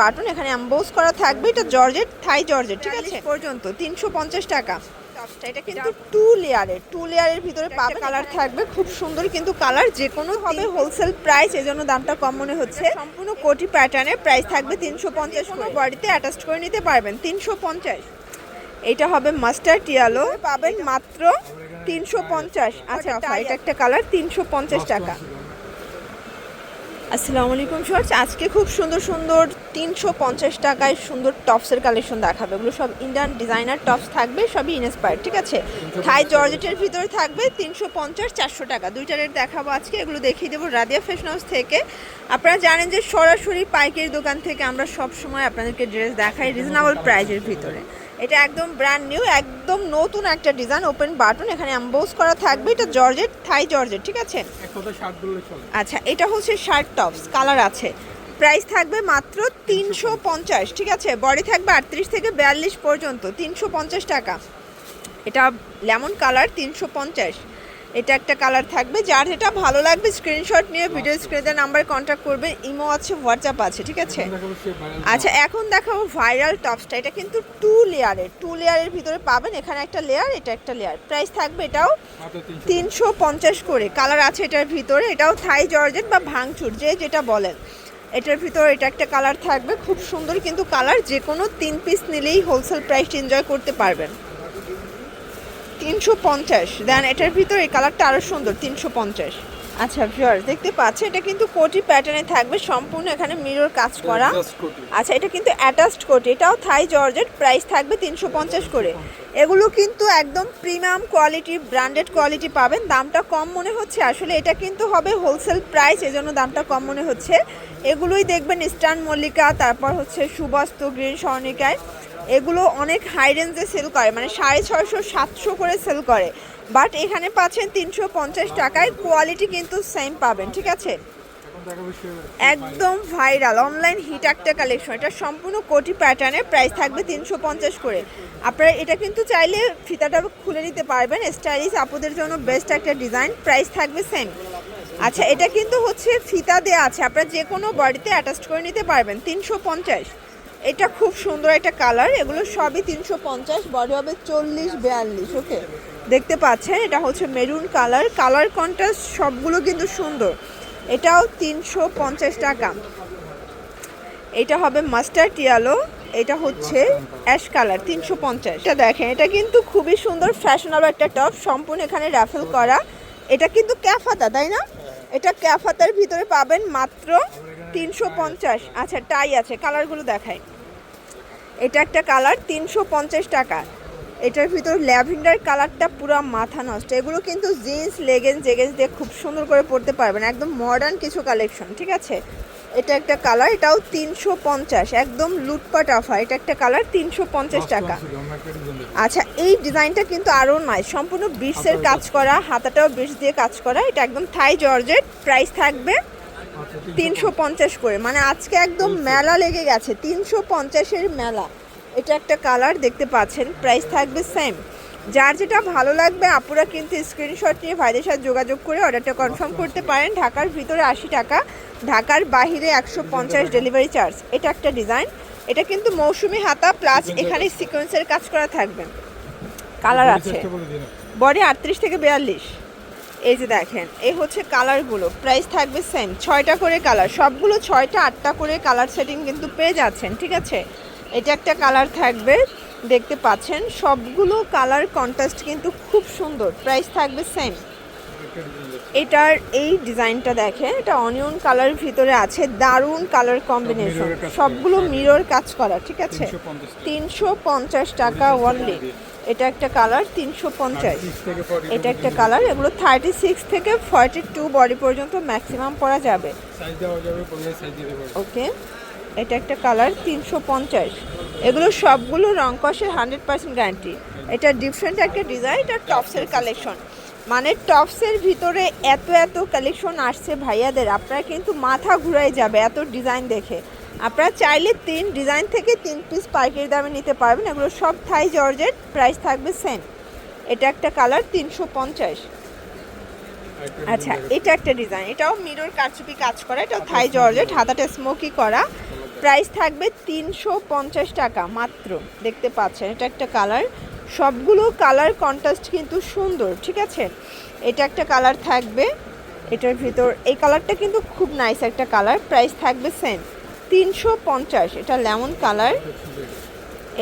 Button এখানে emboss করা থাকবে। এটা জর্জেট থাই জর্জেট ঠিক আছে? পর্যন্ত তিনশো পঞ্চাশ টাকা। এটা কিন্তু টু লেয়ারের টু লেয়ারের ভিতরে পাবে কালার থাকবে খুব সুন্দর কিন্তু কালার যে কোনো হবে হোলসেল প্রাইস এজন্য দামটা কম মনে হচ্ছে। সম্পূর্ণ কোটি প্যাটার্নের প্রাইস থাকবে তিনশো পঞ্চাশ বডিতে অ্যাটাচ করে নিতে পারবেন তিনশো পঞ্চাশ। এটা হবে মাস্টার্ড ইয়ালো পাবেন মাত্র তিনশো পঞ্চাশ। আচ্ছা এটা একটা কালার তিনশো পঞ্চাশ টাকা। আসসালামু আলাইকুম শর্টস আজকে খুব সুন্দর সুন্দর তিনশো পঞ্চাশ টাকায় সুন্দর টপসের কালেকশন দেখাবে। এগুলো সব ইন্ডিয়ান ডিজাইনার টপস থাকবে সবই ইনস্পায়ার ঠিক আছে? থাই জর্জেটের ভিতরে থাকবে তিনশো পঞ্চাশ চারশো টাকা। দুইটা রেট দেখাবো আজকে এগুলো দেখিয়ে দেবো রাদিয়া ফ্যাশন হাউস থেকে। আপনারা জানেন যে সরাসরি পাইকারি দোকান থেকে আমরা সব সময় আপনাদেরকে ড্রেস দেখাই রিজনেবল প্রাইজের ভিতরে। এটা একদম ব্র্যান্ড নিউ একদম নতুন একটা ডিজাইন ওপেন বাটন এখানে অ্যাম্বোস করা থাকবে। এটা জর্জেট থাই জর্জেট ঠিক আছে? আচ্ছা এটা হচ্ছে শার্ট টপস কালার আছে। প্রাইস থাকবে মাত্র তিনশো পঞ্চাশ, ঠিক আছে? বডি থাকবে আটত্রিশ থেকে বিয়াল্লিশ পর্যন্ত, তিনশো পঞ্চাশ টাকা। এটা লেমন কালার, তিনশো পঞ্চাশ। এটা একটা কালার থাকবে, যার যেটা ভালো লাগবে, স্ক্রিনশট নিয়ে ভিডিও স্ক্রিনের নাম্বারে কন্ট্যাক্ট করবে, ইমো আছে, হোয়াটসঅ্যাপ আছে, ঠিক আছে? আচ্ছা এখন দেখাবো ভাইরাল টপসটা। এটা কিন্তু টু লেয়ারের টু লেয়ারের ভিতরে পাবেন, এখানে একটা লেয়ার এটা একটা লেয়ার প্রাইস থাকবে এটাও তিনশো পঞ্চাশ করে। কালার আছে এটার ভিতরে, এটাও থাই জর্জেট বা ভাঙচুর, যে যেটা বলেন। এটার ভিতর এটা একটা কালার থাকবে, খুব সুন্দর কিন্তু কালার যে কোনো তিন পিস নিলেই হোলসেল প্রাইস এনজয় করতে পারবেন। তিনশো পঞ্চাশ দেন এটার ভিতর এই কালারটা আরও সুন্দর, তিনশো পঞ্চাশ। আচ্ছা ভিউয়ার্স দেখতে পাচ্ছে এটা কিন্তু কোটি প্যাটার্নে থাকবে। সম্পূর্ণ এখানে মিরর কাজ করা। আচ্ছা এটা কিন্তু অ্যাটাচড কোটি। এটাও থাই জর্জেট প্রাইস থাকবে তিনশো পঞ্চাশ করে। এগুলো কিন্তু একদম প্রিমিয়াম কোয়ালিটি ব্র্যান্ডেড কোয়ালিটি পাবেন। দামটা কম মনে হচ্ছে। আসলে এটা কিন্তু হবে হোলসেল প্রাইস এজন্য দামটা কম মনে হচ্ছে। এগুলোই দেখবেন ইস্টার্ন মল্লিকা তারপর হচ্ছে সুবাস্ত গ্রিন স্বর্ণিকায়। এগুলো অনেক হাই রেঞ্জে সেল করে মানে সাড়ে ছয়শো, সাতশো করে সেল করে। বাট এখানে পাচ্ছেন তিনশো পঞ্চাশ টাকায় কোয়ালিটি কিন্তু সেম পাবেন, ঠিক আছে? একদম ভাইরাল অনলাইন হিট একটা কালেকশন এটা সম্পূর্ণ কোটি প্যাটার্নের প্রাইস থাকবে তিনশো পঞ্চাশ করে। আপনারা এটা কিন্তু চাইলে ফিতাটা খুলে নিতে পারবেন স্টাইলিশ আপুদের জন্য বেস্ট একটা ডিজাইন প্রাইস থাকবে সেম আচ্ছা এটা কিন্তু হচ্ছে ফিতা দেওয়া আছে, আপনারা যে কোনো বডিতে অ্যাটাচ করে নিতে পারবেন, তিনশো পঞ্চাশ। এটা খুব সুন্দর একটা কালার, এগুলো সবই তিনশো পঞ্চাশ, বডি হবে চল্লিশ বিয়াল্লিশ, ওকে? দেখতে পাচ্ছেন, এটা হচ্ছে মেরুন কালার কালার কন্ট্রাস্ট সবগুলো কিন্তু সুন্দর। এটাও তিনশো পঞ্চাশ টাকা। এটা হবে মাস্টার্ড ইয়ালো, এটা হচ্ছে অ্যাশ কালার, তিনশো পঞ্চাশ। এটা দেখেন, এটা কিন্তু খুবই সুন্দর, ফ্যাশনেবল একটা টপ, সম্পূর্ণ এখানে র্যাফেল করা। এটা কিন্তু ক্যাফাতা, তাই না? এটা ক্যাফাতার ভিতরে পাবেন মাত্র তিনশো পঞ্চাশ। আচ্ছা টাই আছে কালারগুলো দেখায় এটা একটা কালার তিনশো পঞ্চাশ টাকা। এটার ভিতর ল্যাভেন্ডার কালারটা পুরো মাথা নষ্ট। এগুলো কিন্তু জিন্স লেগেন্স জেগেন্স দিয়ে খুব সুন্দর করে পরতে পারবেন। একদম মডার্ন কিছু কালেকশন ঠিক আছে? এটা একটা কালার এটাও তিনশো পঞ্চাশ। একদম লুটপাট অফার এটা একটা কালার তিনশো পঞ্চাশ টাকা। আচ্ছা এই ডিজাইনটা কিন্তু আরও নয় সম্পূর্ণ বিটসের কাজ করা হাতাটাও বিটস দিয়ে কাজ করা। এটা একদম থাই জর্জেট প্রাইস থাকবে তিনশো পঞ্চাশ করে। মানে আজকে একদম মেলা লেগে গেছে তিনশো পঞ্চাশের মেলা। এটা একটা কালার দেখতে পাচ্ছেন প্রাইস থাকবে সেম যার যেটা ভালো লাগবে আপুরা কিন্তু স্ক্রিনশট নিয়ে ভাইদের সাথে যোগাযোগ করে অর্ডারটা কনফার্ম করতে পারেন। ঢাকার ভিতরে আশি টাকা ঢাকার বাহিরে একশো পঞ্চাশ ডেলিভারি চার্জ এটা একটা ডিজাইন এটা কিন্তু মৌসুমি হাতা প্লাস এখানে সিকোয়েন্সের কাজ করা থাকবে। কালার আছে। বডি আটত্রিশ থেকে বিয়াল্লিশ। এই যে দেখেন এই হচ্ছে কালারগুলো প্রাইস থাকবে সেম ছয়টা করে কালার সবগুলো ছয়টা আটটা করে কালার সেটিং কিন্তু পেয়ে যাচ্ছেন ঠিক আছে? এটা একটা কালার থাকবে দেখতে পাচ্ছেন। সবগুলো কালার কন্ট্রাস্ট কিন্তু খুব সুন্দর। প্রাইস থাকবে সেম। এটার এই ডিজাইনটা দেখেন এটা অনিয়ন কালার ভিতরে আছে দারুণ কালার কম্বিনেশন। সবগুলো মিরর কাজ করা ঠিক আছে? তিনশো পঞ্চাশ টাকা। ওয়ানলি এটা একটা কালার তিনশো পঞ্চাশ। 30 থেকে 40 এটা একটা কালার এগুলো থার্টি সিক্স থেকে ফর্টি টু বডি পর্যন্ত ম্যাক্সিমাম পরা যাবে। ওকে এটা একটা কালার তিনশো পঞ্চাশ। এগুলো সবগুলো রং কষের হান্ড্রেড পার্সেন্ট গ্যারান্টি এটা ডিফারেন্ট একটা ডিজাইন এটা টপসের কালেকশন মানে টপসের ভিতরে এত এত কালেকশন আসছে ভাইয়াদের আপনারা কিন্তু মাথা ঘুরাই যাবে এত ডিজাইন দেখে। আপনারা চাইলে তিন, ডিজাইন থেকে তিন পিস পাইকারি দামে নিতে পারবেন। এগুলো সব থাই জর্জেট প্রাইস থাকবে সেম এটা একটা কালার তিনশো পঞ্চাশ। আচ্ছা এটা একটা ডিজাইন এটাও মিরর কারচুপি কাজ করা, এটাও থাই জর্জেট, হাতাটা স্মোকি করা। প্রাইস থাকবে তিনশো পঞ্চাশ টাকা মাত্র, দেখতে পাচ্ছেন। এটা একটা কালার সবগুলো কালার কন্ট্রাস্ট কিন্তু সুন্দর, ঠিক আছে? এটা একটা কালার থাকবে, এটার ভিতর, এই কালারটা কিন্তু খুব নাইস একটা কালার প্রাইস থাকবে সেম তিনশো পঞ্চাশ, এটা লেমন কালার।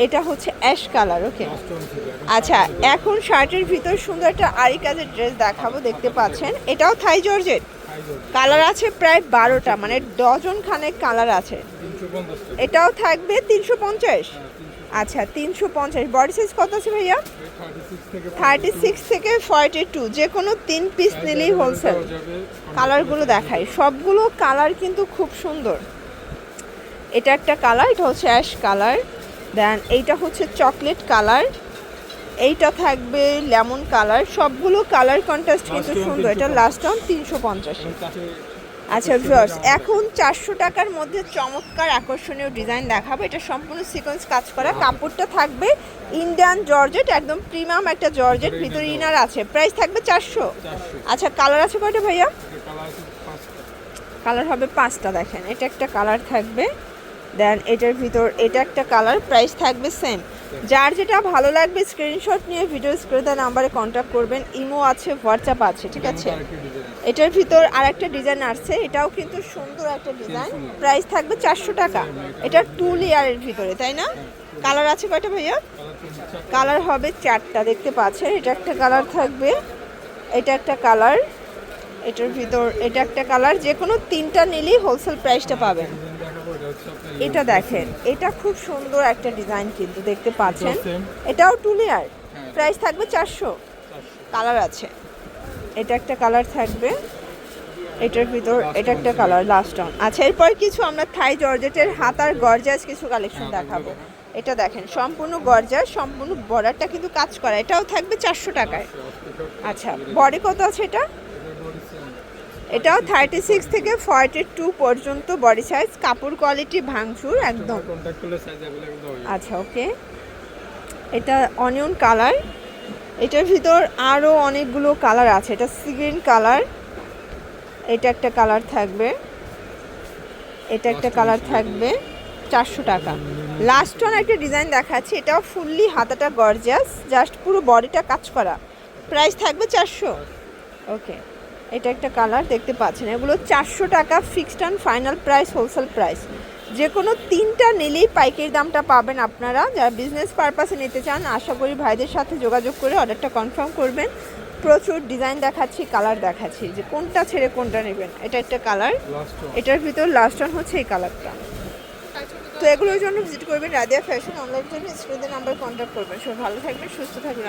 এটা হচ্ছে অ্যাশ কালার, ওকে? আচ্ছা এখন শার্টের ভিতর সুন্দর একটা আরি কাজের ড্রেস দেখাবো, দেখতে পাচ্ছেন। এটাও থাই জর্জেট। হাই জোর কালার আছে প্রায় বারোটা মানে ডজন খানেক কালার আছে। এটাও থাকবে তিনশো পঞ্চাশ। আচ্ছা তিনশো পঞ্চাশ। বডি সাইজ কত আছে ভাইয়া? থার্টি সিক্স থেকে ফর্টি টু, যে কোনো তিন পিস নিলেই হোলসেল। কালারগুলো দেখাই। সবগুলো কালার কিন্তু খুব সুন্দর। এটা একটা কালার এটা হচ্ছে অ্যাশ কালার। দেন এইটা হচ্ছে চকলেট কালার। এইটা থাকবে লেমন কালার। সবগুলো কালার কন্ট্রাস্ট কিন্তু সুন্দর। এটা লাস্ট অন তিনশো পঞ্চাশে। আচ্ছা ভিউয়ার্স এখন চারশো টাকার মধ্যে চমৎকার আকর্ষণীয় ডিজাইন দেখাবো। এটা সম্পূর্ণ সিকোয়েন্স কাজ করা। কাপড়টা থাকবে ইন্ডিয়ান জর্জেট একদম প্রিমিয়াম একটা জর্জেট ভিতরে ইনার আছে। প্রাইস থাকবে চারশো। আচ্ছা কালার আছে কয়টা ভাইয়া? কালার হবে পাঁচটা দেখেন। এটা একটা কালার থাকবে। দেন এটার ভিতর এটা একটা কালার প্রাইস থাকবে সেম যার যেটা ভালো লাগবে স্ক্রিনশট নিয়ে ভিডিও স্ক্রিনে নাম্বারে কন্ট্যাক্ট করবেন। ইমো আছে হোয়াটসঅ্যাপ আছে ঠিক আছে? এটার ভিতর আর একটা ডিজাইন আসছে এটাও কিন্তু সুন্দর একটা ডিজাইন প্রাইস থাকবে চারশো টাকা। এটা টু লেয়ারের ভিতরে তাই না? কালার আছে কয়টা ভাইয়া? কালার হবে চারটা দেখতে পাচ্ছেন? এটা একটা কালার থাকবে। এটা একটা কালার এটার ভিতর এটা একটা কালার যে কোনো তিনটা নিলেই হোলসেল প্রাইসটা পাবেন। এটা দেখেন এটা খুব সুন্দর একটা ডিজাইন কিন্তু দেখতে পাচ্ছেন। এটাও টু লেয়ার হ্যাঁ। প্রাইস থাকবে চারশো। কালার আছে। এটা একটা কালার থাকবে। এটার ভিতর এটা একটা কালার লাস্ট অন আচ্ছা এরপর কিছু আমরা থাই জর্জেটের হাতার গর্জাস কিছু কালেকশন দেখাবো। এটা দেখেন সম্পূর্ণ গর্জাস সম্পূর্ণ বর্ডারটা কিন্তু কাজ করা। এটাও থাকবে চারশো টাকায়। আচ্ছা বডি কত আছে এটা? এটাও থার্টি সিক্স থেকে ফর্টি টু পর্যন্ত বডি সাইজ কাপড় কোয়ালিটি ভাঙচুর একদম। আচ্ছা ওকে এটা অনিয়ন কালার এটার ভিতর আরও অনেকগুলো কালার আছে। এটা সিগ্রিন কালার এটা একটা কালার থাকবে। এটা একটা কালার থাকবে চারশো টাকা। লাস্ট ওয়ান একটা ডিজাইন দেখাচ্ছি। এটাও ফুললি হাতাটা গর্জিয়াস জাস্ট পুরো বডিটা কাজ করা। প্রাইস থাকবে চারশো। ওকে এটা একটা কালার দেখতে পাচ্ছেন। এগুলো চারশো টাকা fixed and final price wholesale price যে কোনো তিনটা নিলেই পাইকারি দামটা পাবেন আপনারা। যারা বিজনেস পারপাসে নিতে চান আশা করি ভাইদের সাথে যোগাযোগ করে অর্ডারটা কনফার্ম করবেন। প্রচুর ডিজাইন দেখাচ্ছি কালার দেখাচ্ছি। যে কোনটা ছেড়ে কোনটা নেবেন এটা একটা কালার এটার ভিতর লাস্ট ওয়ান হচ্ছে এই কালারটা তো এগুলোর জন্য ভিজিট করবেন রাদিয়া ফ্যাশন অনলাইন জন্য স্ক্রিনের নাম্বার কন্ট্যাক্ট করবেন। সব ভালো থাকবেন সুস্থ থাকবেন।